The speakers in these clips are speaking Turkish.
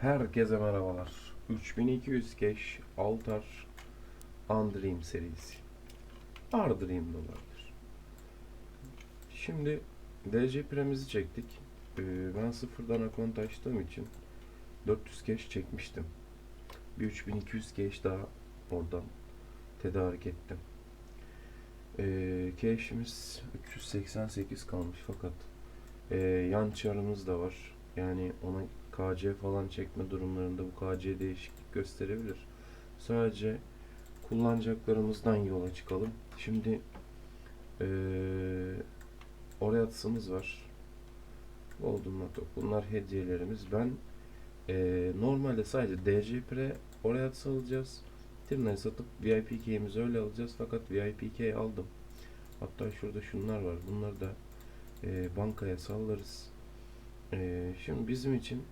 Herkese merhabalar. 3200 cash Altar Undream serisi. Ardream de olabilir. Şimdi DC Premizi çektik. Ee, ben sıfırdan akont açtığım için 400 cash çekmiştim. Bir 3200 cash daha oradan tedarik ettim. Ee, cash'imiz 388 kalmış fakat ee, yan çarımız da var. Yani ona KC falan çekme durumlarında bu KC değişiklik gösterebilir. Sadece kullanacaklarımızdan yola çıkalım. Şimdi ee, oraya atsımız var. Golden Latok. Bunlar hediyelerimiz. Ben ee, normalde sadece DC Pre oraya atsı alacağız. Tirna'yı satıp VIP öyle alacağız. Fakat VIP key aldım. Hatta şurada şunlar var. Bunları da ee, bankaya sallarız. Ee, şimdi bizim için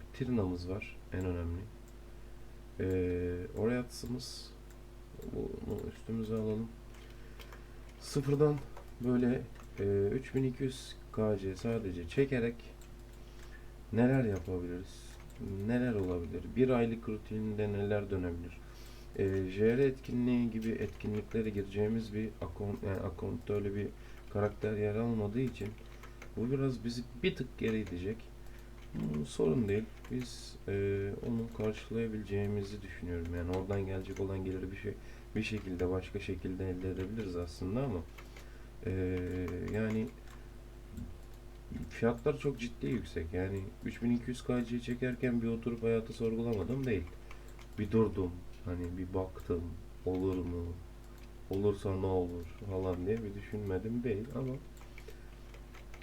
bir Tirna'mız var en önemli. Ee, oraya atsımız bunu üstümüze alalım. Sıfırdan böyle e, 3200 KC sadece çekerek neler yapabiliriz? Neler olabilir? Bir aylık rutininde neler dönebilir? E, JR etkinliği gibi etkinliklere gireceğimiz bir akon, yani akontta öyle bir karakter yer almadığı için bu biraz bizi bir tık geri itecek. Hmm, sorun değil. Biz e, onu karşılayabileceğimizi düşünüyorum. Yani oradan gelecek olan geliri bir şey bir şekilde başka şekilde elde edebiliriz aslında ama e, yani fiyatlar çok ciddi yüksek. Yani 3200 KC'yi çekerken bir oturup hayatı sorgulamadım değil. Bir durdum. Hani bir baktım. Olur mu? Olursa ne olur falan diye bir düşünmedim değil ama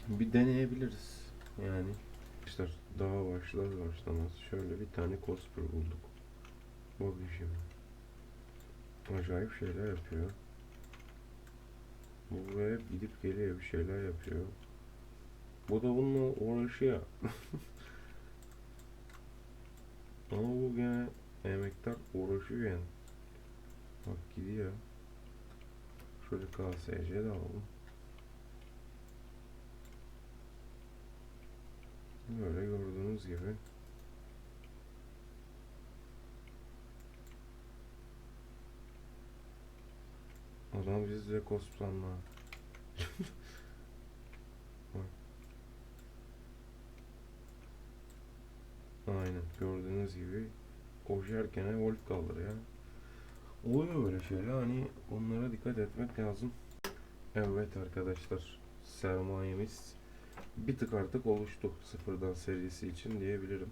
bir deneyebiliriz yani. Arkadaşlar daha başlar başlamaz şöyle bir tane cosplay bulduk. Bakın şimdi. Acayip şeyler yapıyor. Bu buraya gidip geliyor bir şeyler yapıyor. Bu da bununla uğraşıyor. Ama bu gene emektar uğraşıyor yani. Bak gidiyor. Şöyle KSC de alalım. Böyle gördüğünüz gibi. Adam bizle cosplanma. Bak. Aynen gördüğünüz gibi koşarken Wolf kalır ya. Oluyor böyle şeyler hani onlara dikkat etmek lazım. Evet arkadaşlar sermayemiz bir tık artık oluştu sıfırdan serisi için diyebilirim.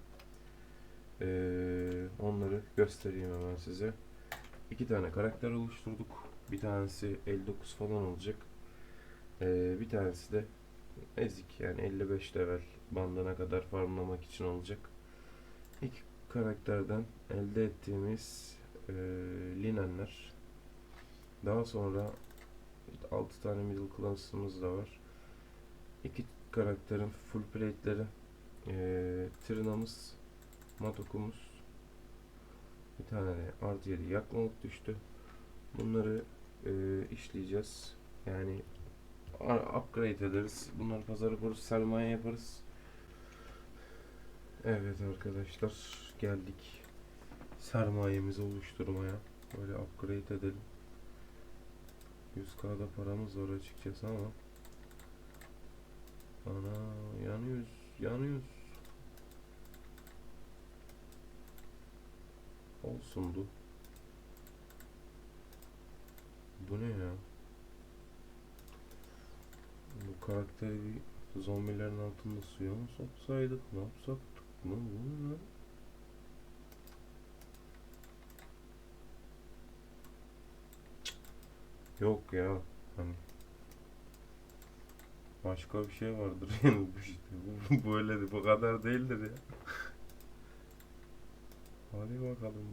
Ee, onları göstereyim hemen size. İki tane karakter oluşturduk. Bir tanesi 59 falan olacak. Ee, bir tanesi de ezik yani 55 level bandına kadar farmlamak için olacak. İki karakterden elde ettiğimiz e, linenler. Daha sonra 6 tane middle class'ımız da var. İki karakterin full plate'leri. E, Trina'mız, Matok'umuz. Bir tane de artı 7 yakmalık düştü. Bunları e, işleyeceğiz. Yani upgrade ederiz. Bunları pazara kuruz, sermaye yaparız. Evet arkadaşlar geldik sermayemizi oluşturmaya. Böyle upgrade edelim. 100k'da paramız var açıkçası ama Ana yanıyoruz yanıyoruz. Olsundu Bu. Ne ya? Bu karakteri zombilerin altında suya mı soksaydık ne yapsaktık ne bu ne Yok ya hani başka bir şey vardır yani bu işte bu böyle bu kadar değildir ya. Hadi bakalım.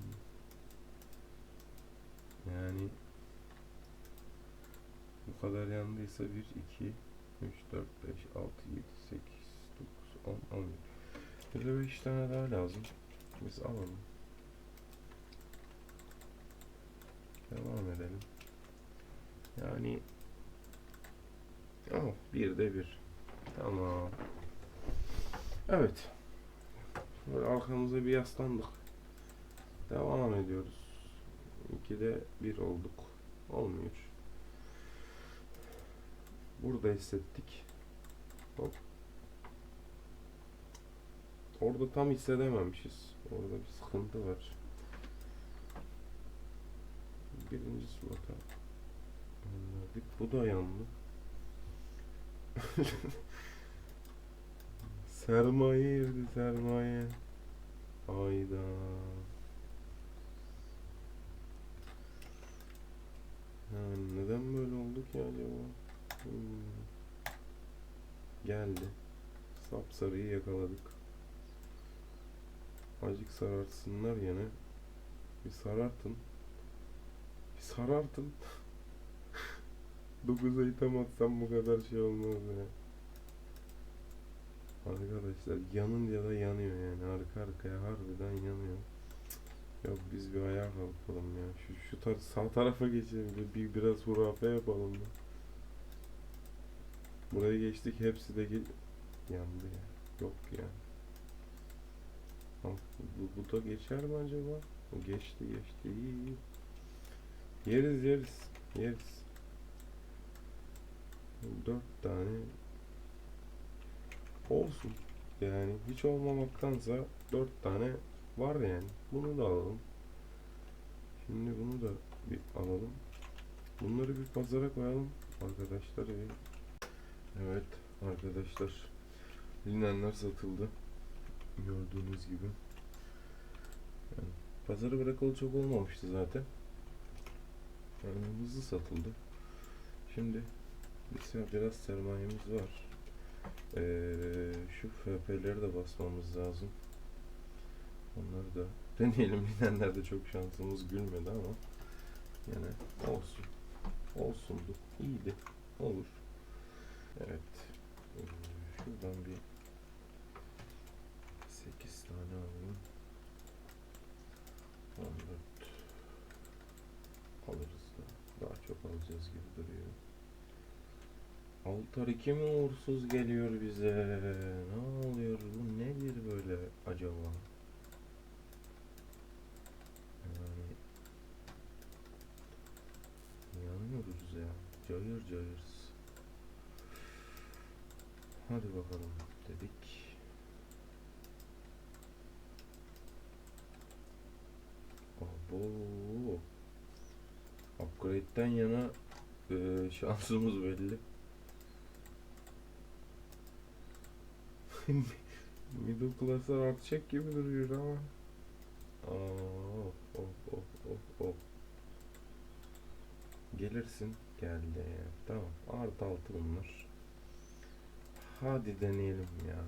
Yani bu kadar yandıysa 1 2 3 4 5 6 7 8 9 10 11 Böyle 5 tane daha lazım. Biz alalım. Devam edelim. Yani Oh, bir de bir. Tamam. Evet. Böyle arkamıza bir yaslandık. Devam ediyoruz. 2'de 1 olduk. Olmuyor. Burada hissettik. Hop. Orada tam hissedememişiz. Orada bir sıkıntı var. Birinci slota gönderdik. Bu da yandı. Sermaye girdi sermaye. Ayda. Yani neden böyle oldu ki acaba? Hmm. Geldi. Sapsarıyı yakaladık. Acık sarartsınlar yine. Bir sarartın. Bir sarartın. 9'a item atsam bu kadar şey olmaz ya. Arkadaşlar yanınca da yanıyor yani arka arkaya harbiden yanıyor. Yok biz bir ayağa kalkalım ya. Şu şu tar sağ tarafa geçelim. Bir, bir biraz hurafe yapalım da. Buraya geçtik hepsi de ge- yandı ya. Yok ya. Al, Bu, bu da geçer mi acaba? O geçti geçti iyi iyi. Yeriz yeriz. Yeriz. Dört tane olsun. Yani hiç olmamaktansa dört tane var yani. Bunu da alalım. Şimdi bunu da bir alalım. Bunları bir pazara koyalım arkadaşlar. bir- Evet arkadaşlar. Linenler satıldı. Gördüğünüz gibi. Yani pazara bırakalı çok olmamıştı zaten. Yani hızlı satıldı. Şimdi biz biraz sermayemiz var. Ee, şu FP'leri de basmamız lazım. Onları da deneyelim. Bilenlerde çok şansımız gülmedi ama yine olsun. Olsundu. İyiydi. Olur. Evet. Ee, şuradan bir 8 tane alayım. 14 alırız da. Daha çok alacağız gibi duruyor. Altar 2 mi uğursuz geliyor bize? Ne oluyor? Bu nedir böyle acaba? Yani yanıyoruz ya. Cayır cayır. Hadi bakalım dedik. Abo. Upgrade'den yana e, şansımız belli. Middle class'lar artacak gibi duruyor ama. Aa, of of of of of. Gelirsin. Geldi. Tamam. Artı altı bunlar. Hadi deneyelim ya.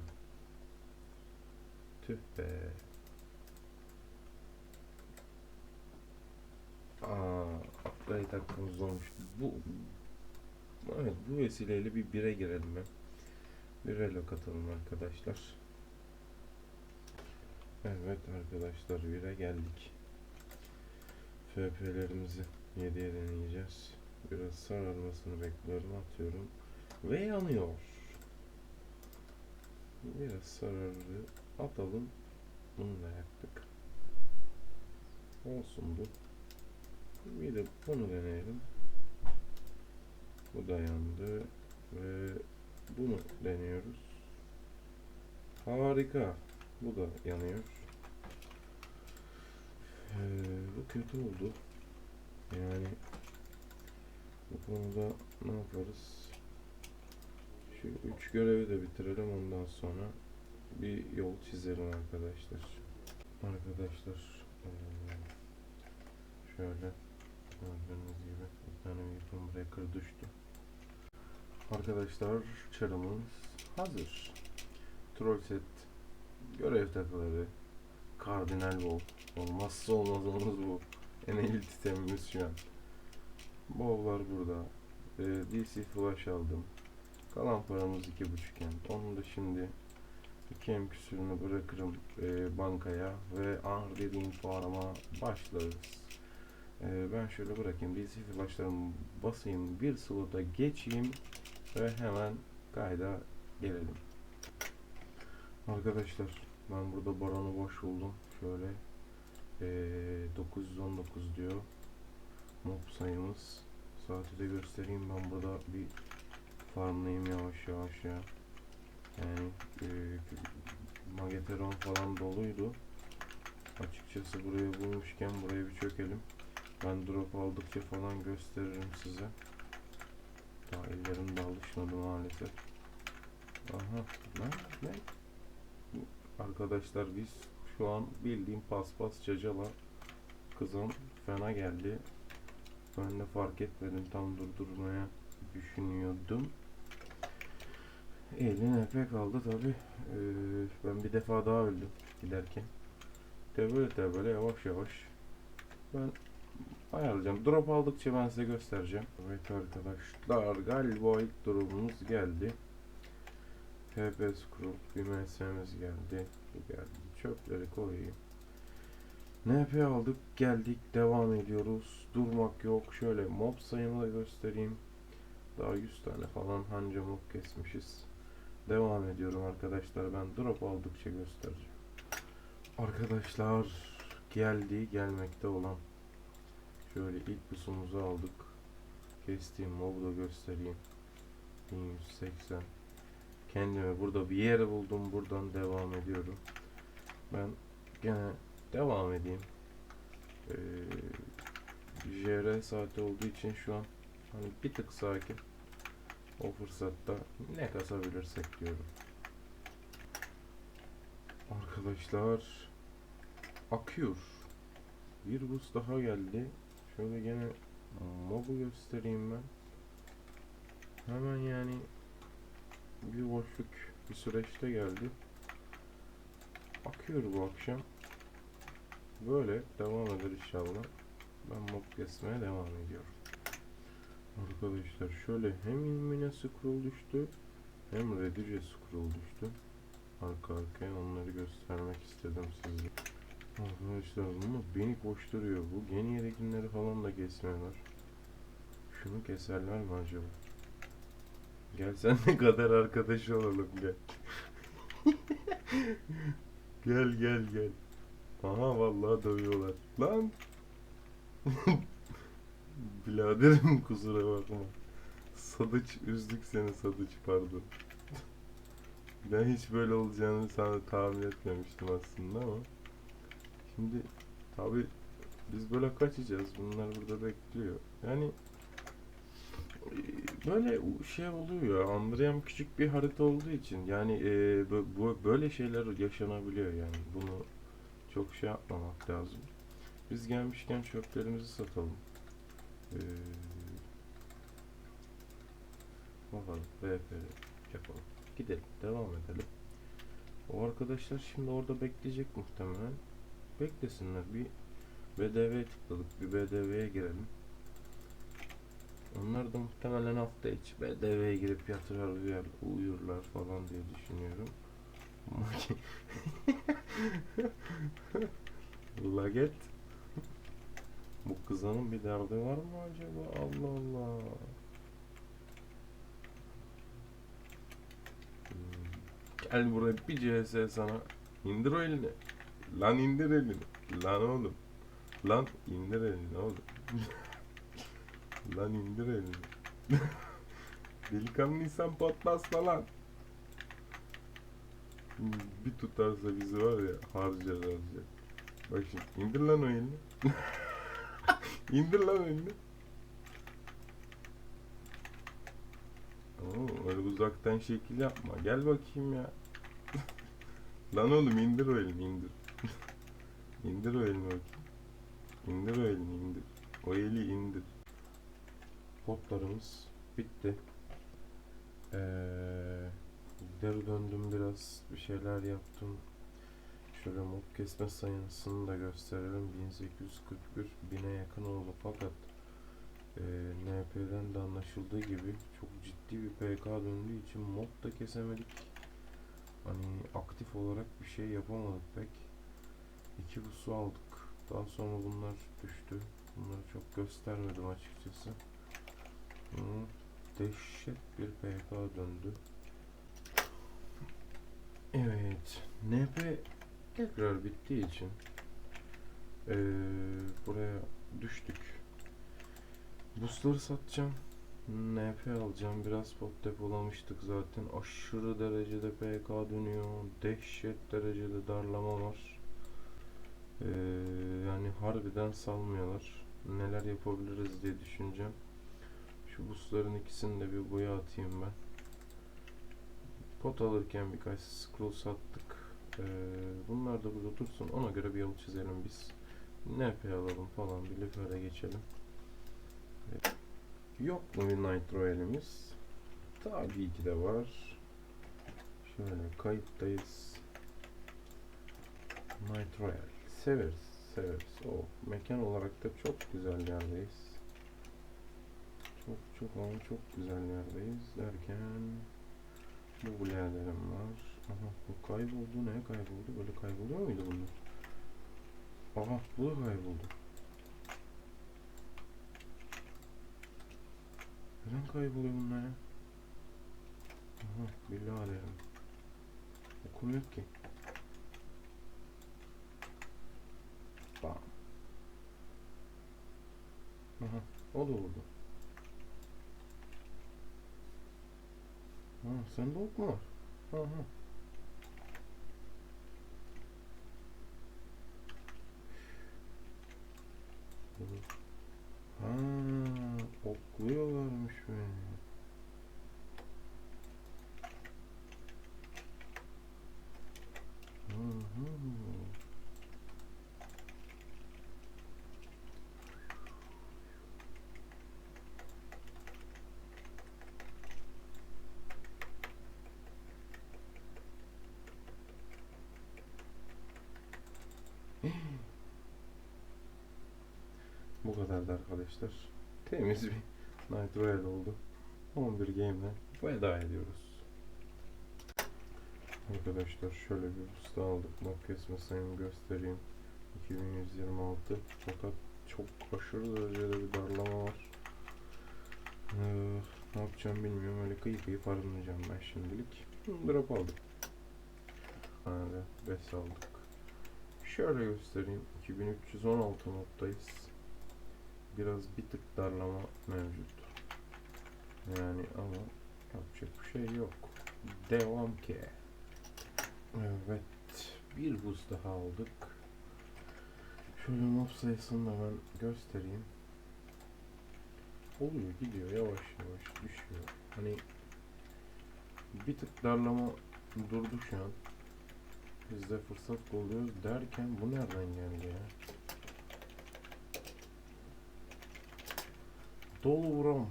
Tüh be. Aa, upgrade hakkımız olmuş. Bu Evet bu vesileyle bir bire girelim ben. Bir relo katalım arkadaşlar. Evet arkadaşlar bire geldik. FP'lerimizi 7'ye deneyeceğiz. Biraz sararmasını bekliyorum atıyorum. Ve yanıyor. Biraz sarardı. Atalım. Bunu da yaktık. Olsun bu. Bir de bunu deneyelim. Bu da yandı. Ve bunu deniyoruz. Harika. Bu da yanıyor. Ee, bu kötü oldu. Yani bu konuda ne yaparız? Şu üç görevi de bitirelim ondan sonra bir yol çizelim arkadaşlar. Arkadaşlar eee, şöyle gördüğünüz gibi bir tane weapon breaker düştü. Arkadaşlar çarımız hazır. Troll set, görev takıları, kardinal bol. Olmazsa olmazımız bu. En elit itemimiz şu an. Bowlar burada. Ee, DC flash aldım. Kalan paramız iki buçukken. Onu da şimdi iki em küsürünü bırakırım e, bankaya ve ahır dediğim fuarama başlarız. E, ben şöyle bırakayım. DC flashlarımı basayım. Bir slota geçeyim ve hemen kayda gelelim. Arkadaşlar Ben burada Baron'u boş buldum. Şöyle eee 919 diyor. Mob sayımız. Saati de göstereyim. Ben burada bir farmlayayım yavaş yavaş ya. Yani eee Mageteron falan doluydu. Açıkçası burayı bulmuşken buraya bir çökelim. Ben drop aldıkça falan gösteririm size. Daha ellerim de alışmadı maalesef. Aha ne ne? Arkadaşlar biz şu an bildiğim paspas cacala kızım fena geldi. Ben de fark etmedim tam durdurmaya düşünüyordum. Elin epey kaldı tabi. ben bir defa daha öldüm giderken. Tebele tebele yavaş yavaş. Ben ayarlayacağım. Drop aldıkça ben size göstereceğim. Evet arkadaşlar galiba ilk drop'umuz geldi. TP scroll bir MS'miz geldi. Geldi. Çöpleri koyayım. NP aldık geldik devam ediyoruz. Durmak yok. Şöyle mob sayımı da göstereyim. Daha 100 tane falan hanca mob kesmişiz. Devam ediyorum arkadaşlar. Ben drop aldıkça göstereceğim. Arkadaşlar geldi gelmekte olan şöyle ilk pusumuzu aldık. Kestiğim mobu da göstereyim. 1180 Kendime burada bir yer buldum. Buradan devam ediyorum. Ben gene devam edeyim. Ee, JR saati olduğu için şu an hani bir tık sakin. O fırsatta ne kasabilirsek diyorum. Arkadaşlar akıyor. Bir buz daha geldi. Şöyle gene mobu göstereyim ben. Hemen yani bir boşluk bir süreçte geldi. Akıyor bu akşam. Böyle devam eder inşallah. Ben mob kesmeye devam ediyorum. Arkadaşlar şöyle hem ilmine scroll düştü hem reduce scroll düştü. Arka arkaya onları göstermek istedim size. Arkadaşlar bunu beni koşturuyor. Bu yeni yedekinleri falan da kesmiyorlar. Şunu keserler mi acaba? Gel sen ne kadar arkadaş olalım gel. gel gel gel. Aha vallahi dövüyorlar. Lan. Biraderim kusura bakma. Sadıç üzdük seni Sadıç pardon. Ben hiç böyle olacağını sana tahmin etmemiştim aslında ama. Şimdi tabi biz böyle kaçacağız. Bunlar burada bekliyor. Yani e, böyle şey oluyor. Andriyam küçük bir harita olduğu için yani e, bu böyle şeyler yaşanabiliyor yani. Bunu çok şey yapmamak lazım. Biz gelmişken çöplerimizi satalım. Ee, bakalım. BFR yapalım. Gidelim. Devam edelim. O arkadaşlar şimdi orada bekleyecek muhtemelen. Beklesinler. Bir BDV'ye tıkladık. Bir BDV'ye girelim. Onlar da muhtemelen hafta içi BDV'ye girip yatırır uyur, uyurlar falan diye düşünüyorum. Laget. Bu kızanın bir derdi var mı acaba? Allah Allah. Hmm. Gel buraya bir CS sana. İndir o elini. Lan indir elini. Lan oğlum. Lan indir elini oğlum. Lan indir elini. Delikanlıysan patlasma lan. Bir tutarsa bizi var ya harcar harcar. Bak şimdi indir lan o elini. indir lan elini. Oo, öyle uzaktan şekil yapma. Gel bakayım ya. lan oğlum indir o elini indir. İndir o elini bakayım. İndir o elini indir. O eli indir. Potlarımız bitti. Ee, geri döndüm biraz bir şeyler yaptım. Şöyle mob kesme sayısını da gösterelim. 1841 bine yakın oldu fakat e, NP'den de anlaşıldığı gibi çok ciddi bir PK döndüğü için mob da kesemedik. Hani aktif olarak bir şey yapamadık pek. İki busu aldık. Daha sonra bunlar düştü. Bunları çok göstermedim açıkçası. Hı, dehşet bir PK döndü. Evet. NP tekrar bittiği için eee, buraya düştük. Busları satacağım. NP alacağım. Biraz pot depolamıştık zaten. Aşırı derecede PK dönüyor. Dehşet derecede darlama var. Eee, yani harbiden salmıyorlar. Neler yapabiliriz diye düşüneceğim. Şu busların ikisini de bir boya atayım ben. Pot alırken birkaç scroll sattık. Ee, bunlar da burada dursun. Ona göre bir yol çizelim biz. NP alalım falan. Bir lifere geçelim. Evet. Yok mu bir Nitro elimiz? Tabii ki de var. Şöyle kayıttayız. Nitro el. Severiz. Severiz. O mekan olarak da çok güzel yerdeyiz. Çok çok ama çok güzel yerdeyiz derken bu biraderim var. Aha bu kayboldu. Ne kayboldu? Böyle kayboluyor muydu bunlar? Aha bu da kayboldu. Neden kayboluyor bunlar ya? Aha biraderim. Okumuyor ki. Bam. Aha o da vurdu. Ha, sende ok mu var? Aha. Ha, okluyorlarmış beni. Hı hı. Bu kadardı arkadaşlar. Temiz bir Night Royale oldu. 11 game'le veda ediyoruz. Arkadaşlar şöyle bir usta aldık. Not kesme sayımı göstereyim. 2126 fakat çok aşırı derecede bir darlama var. Ee, ne yapacağım bilmiyorum. Öyle kıyı kıyı farmlayacağım ben şimdilik. Drop aldık. Hadi 5 aldık. Şöyle göstereyim. 2316 nottayız. Biraz bir tık darlama mevcut. Yani ama yapacak bir şey yok. Devam ki. Evet. Bir buz daha aldık. Şöyle mob sayısını da ben göstereyim. Oluyor gidiyor yavaş yavaş düşüyor. Hani bir tık darlama durdu şu an. Biz de fırsat buluyoruz derken bu nereden geldi ya? Dolu vuram.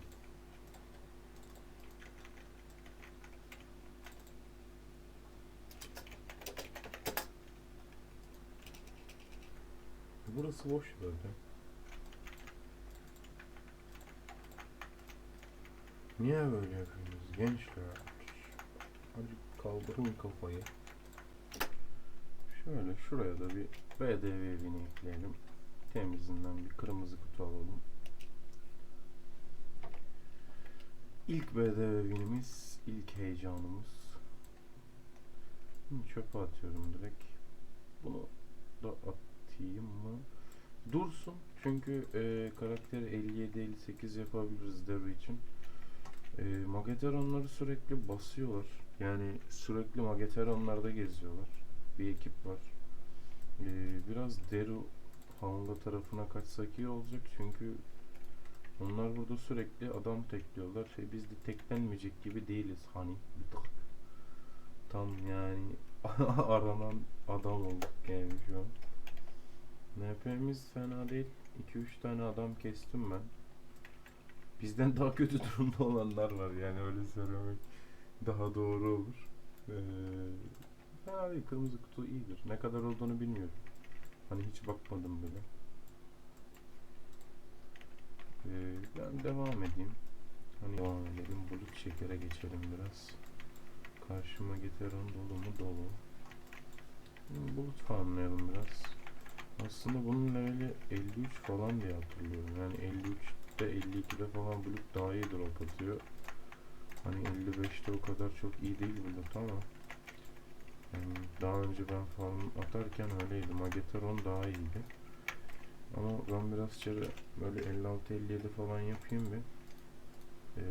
Burası boş zaten. Niye böyle yapıyorsunuz gençler? Hadi kaldırın kafayı. Şöyle şuraya da bir BDV evini ekleyelim. Temizinden bir kırmızı kutu alalım. İlk BDV evimiz, ilk heyecanımız. Şimdi çöpe atıyorum direkt. Bunu da atayım mı? Dursun. Çünkü e, karakteri 57-58 yapabiliriz dev için. E, Mageteronları sürekli basıyorlar. Yani sürekli Mageteronlarda geziyorlar. Bir ekip var. E, biraz Deru Hamla tarafına kaçsak iyi olacak çünkü onlar burada sürekli adam tekliyorlar. Şey biz de teklenmeyecek gibi değiliz hani. Tam yani aranan adam olduk yani şu an. NP'miz fena değil. 2-3 tane adam kestim ben. Bizden daha kötü durumda olanlar var yani öyle söylemek daha doğru olur. Ee, fena. Kırmızı kutu iyidir. Ne kadar olduğunu bilmiyorum. Hani hiç bakmadım bile. Ee, ben devam edeyim. Hani devam edelim. Bulut şekere geçelim biraz. Karşıma getiren dolu mu dolu. Şimdi Bulut farmlayalım biraz. Aslında bunun leveli 53 falan diye hatırlıyorum. Yani 53'te 52'de falan bulut daha iyi drop atıyor. Hani 55'te o kadar çok iyi değil bulut ama Yani daha önce ben falan atarken öyleydi. Mageteron daha iyiydi. Ama ben biraz çare böyle 56-57 falan yapayım bir. Ee,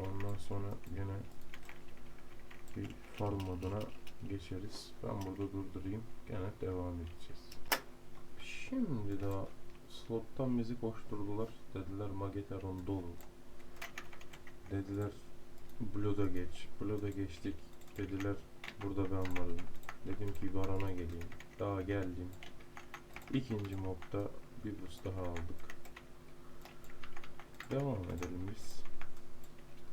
ondan sonra gene bir farm moduna geçeriz. Ben burada durdurayım. Gene devam edeceğiz. Şimdi daha slottan bizi koşturdular. Dediler Mageteron dolu. Dediler Blood'a geç. Blood'a geçtik. Dediler burada ben varım. Dedim ki Baron'a geleyim. Daha geldim. İkinci mobda bir boost daha aldık. Devam edelim biz.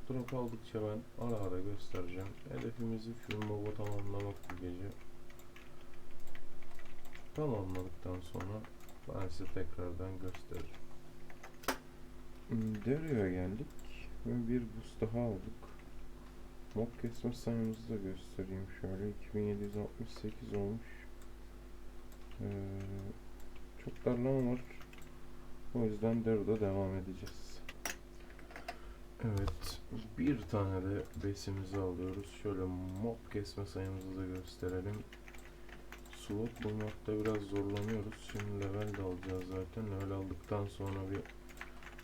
Drop aldıkça ben ara ara göstereceğim. Hedefimizi şu mobu tamamlamak bu gece. Tamamladıktan sonra ben size tekrardan gösteririm. Derya geldik ve bir boost daha aldık. Mob kesme sayımızı da göstereyim şöyle 2768 olmuş. Ee, çok darlama var. O yüzden Dero'da devam edeceğiz. Evet. Bir tane de besimizi alıyoruz. Şöyle mob kesme sayımızı da gösterelim. Slot bulmakta biraz zorlanıyoruz. Şimdi level de alacağız zaten. Level aldıktan sonra bir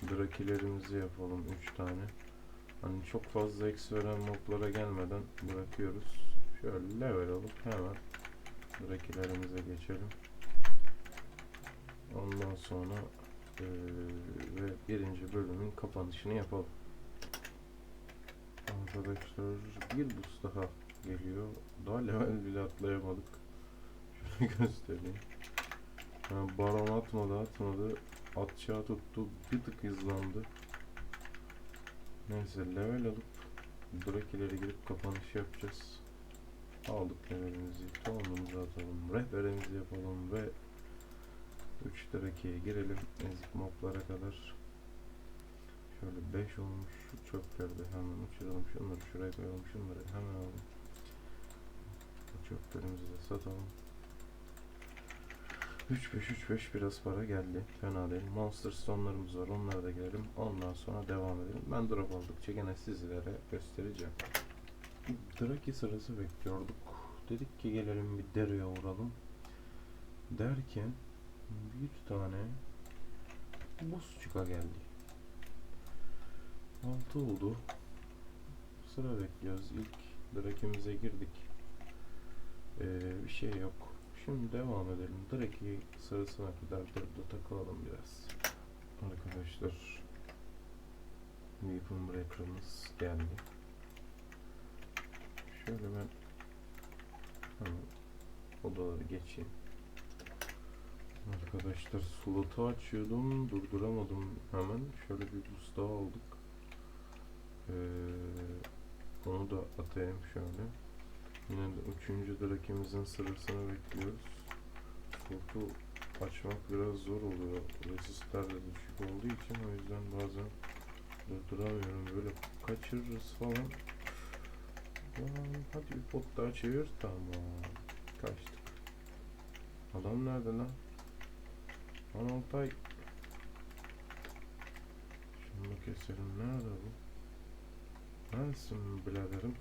drakilerimizi yapalım 3 tane. Hani çok fazla X veren moblara gelmeden bırakıyoruz. Şöyle level alıp hemen drakilerimize geçelim. Ondan sonra eee, ve birinci bölümün kapanışını yapalım. Arkadaşlar bir boost daha geliyor. Daha level bile atlayamadık. Şöyle göstereyim. Ha, baron atmadı atmadı. Atçağı tuttu. Bir tık hızlandı. Neyse level alıp Drakileri girip kapanış yapacağız. Aldık levelimizi. Tohumumuzu atalım. Rehberimizi yapalım ve 3 Draki'ye girelim. Ezik moblara kadar. Şöyle 5 olmuş. Şu çöpleri de hemen uçuralım. Şunları şuraya koyalım. Şunları hemen alalım. Çöplerimizi de satalım. 3-5-3-5 biraz para geldi. Fena değil. Monster Stone'larımız var. Onlara da girelim. Ondan sonra devam edelim. Ben drop aldıkça gene sizlere göstereceğim. Draki sırası bekliyorduk. Dedik ki gelelim bir dereye uğralım. Derken bir tane buz çıka geldi. 6 oldu. Sıra bekliyoruz. İlk Draki'mize girdik. Ee, bir şey yok. Şimdi devam edelim. Draki sırasına kadar burada takılalım biraz. Arkadaşlar Weapon Breaker'ımız geldi. Şöyle ben odaları geçeyim. Arkadaşlar slotu açıyordum durduramadım hemen. Şöyle bir boost daha aldık. Ee, onu da atayım şöyle. Yine de üçüncü drakimizin sırasını bekliyoruz. Slotu açmak biraz zor oluyor. Resistler de düşük olduğu için o yüzden bazen durduramıyorum. Böyle kaçırırız falan. Hadi bir pot daha çevir. Tamam. Kaçtık. Adam nerede lan? Lan Altay. Şunu keselim. Nerede bu? Neredesin biraderim?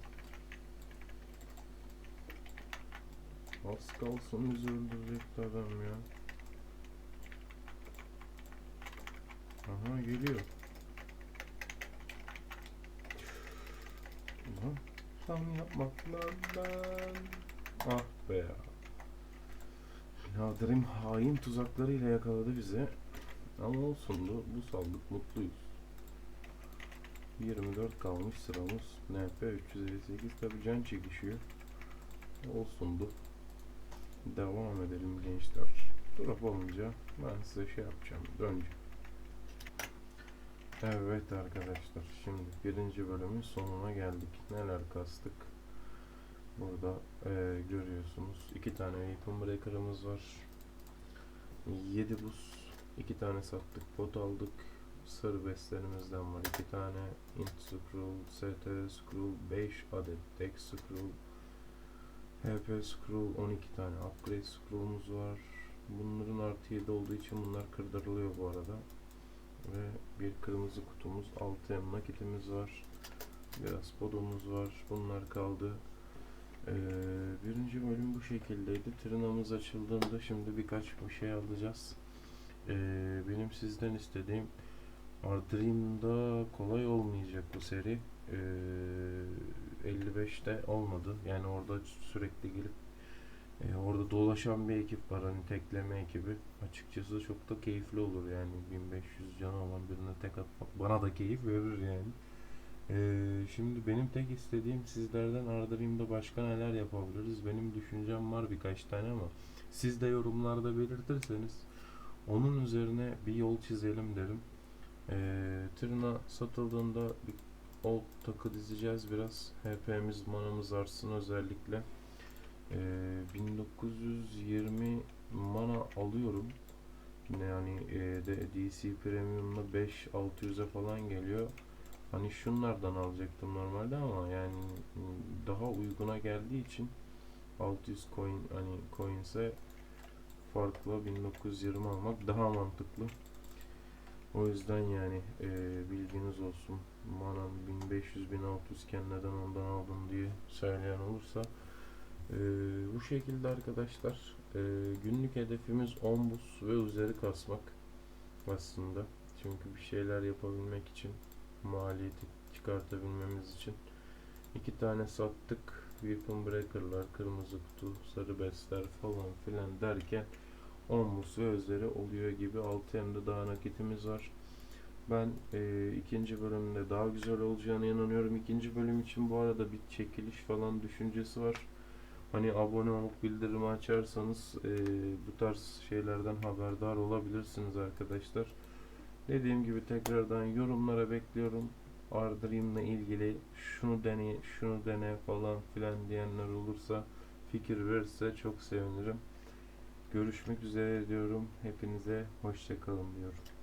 Az kalsın bizi öldürecekti adam ya. Aha geliyor. Lan tam yapmak lan. Ah be ya. Biraderim hain tuzaklarıyla yakaladı bizi. Ama olsun da bu saldık mutluyuz. 24 kalmış sıramız. NP 358 tabi can çekişiyor. Olsun bu. Devam edelim gençler. Drop olunca ben size şey yapacağım. Döneceğim. Evet arkadaşlar. Şimdi birinci bölümün sonuna geldik. Neler kastık? Burada eee, görüyorsunuz. iki tane Weapon Breaker'ımız var. 7 buz. iki tane sattık. Pot aldık. Sarı bestlerimizden var. iki tane Int Scroll, ST Scroll, 5 adet Dex Scroll, HP Scroll 12 tane Upgrade Scroll'umuz var. Bunların artı 7 olduğu için bunlar kırdırılıyor bu arada. Ve bir kırmızı kutumuz, 6 M nakitimiz var. Biraz podumuz var. Bunlar kaldı. Ee, birinci bölüm bu şekildeydi. Tırnağımız açıldığında şimdi birkaç bir şey alacağız. Ee, benim sizden istediğim Ardream'da kolay olmayacak bu seri. Ee, 55'te olmadı. Yani orada sürekli gelip e, orada dolaşan bir ekip var hani tekleme ekibi. Açıkçası çok da keyifli olur yani 1500 can olan birine tek atmak bana da keyif verir yani. Ee, şimdi benim tek istediğim sizlerden Ardream'da başka neler yapabiliriz. Benim düşüncem var birkaç tane ama siz de yorumlarda belirtirseniz onun üzerine bir yol çizelim derim. Ee, tırna satıldığında bir old takı dizeceğiz biraz. HP'miz manamız artsın özellikle. Ee, 1920 mana alıyorum. Yani e, de DC Premium'da 5-600'e falan geliyor. Hani şunlardan alacaktım normalde ama yani m, daha uyguna geldiği için 600 coin hani coins'e farklı 1920 almak daha mantıklı. O yüzden yani e, bilginiz olsun. Manam 1500-1600 iken neden ondan aldım diye söyleyen olursa e, bu şekilde arkadaşlar e, günlük hedefimiz 10 buz ve üzeri kasmak aslında. Çünkü bir şeyler yapabilmek için maliyeti çıkartabilmemiz için iki tane sattık. Weapon Breaker'lar, kırmızı kutu, sarı besler falan filan derken 10 buz ve üzeri oluyor gibi. 6 hem daha nakitimiz var. Ben e, ikinci bölümde daha güzel olacağına inanıyorum. İkinci bölüm için bu arada bir çekiliş falan düşüncesi var. Hani abone olup bildirimi açarsanız e, bu tarz şeylerden haberdar olabilirsiniz arkadaşlar. Dediğim gibi tekrardan yorumlara bekliyorum. Ardream'la ilgili şunu dene, şunu dene falan filan diyenler olursa fikir verirse çok sevinirim. Görüşmek üzere diyorum. Hepinize hoşçakalın diyorum.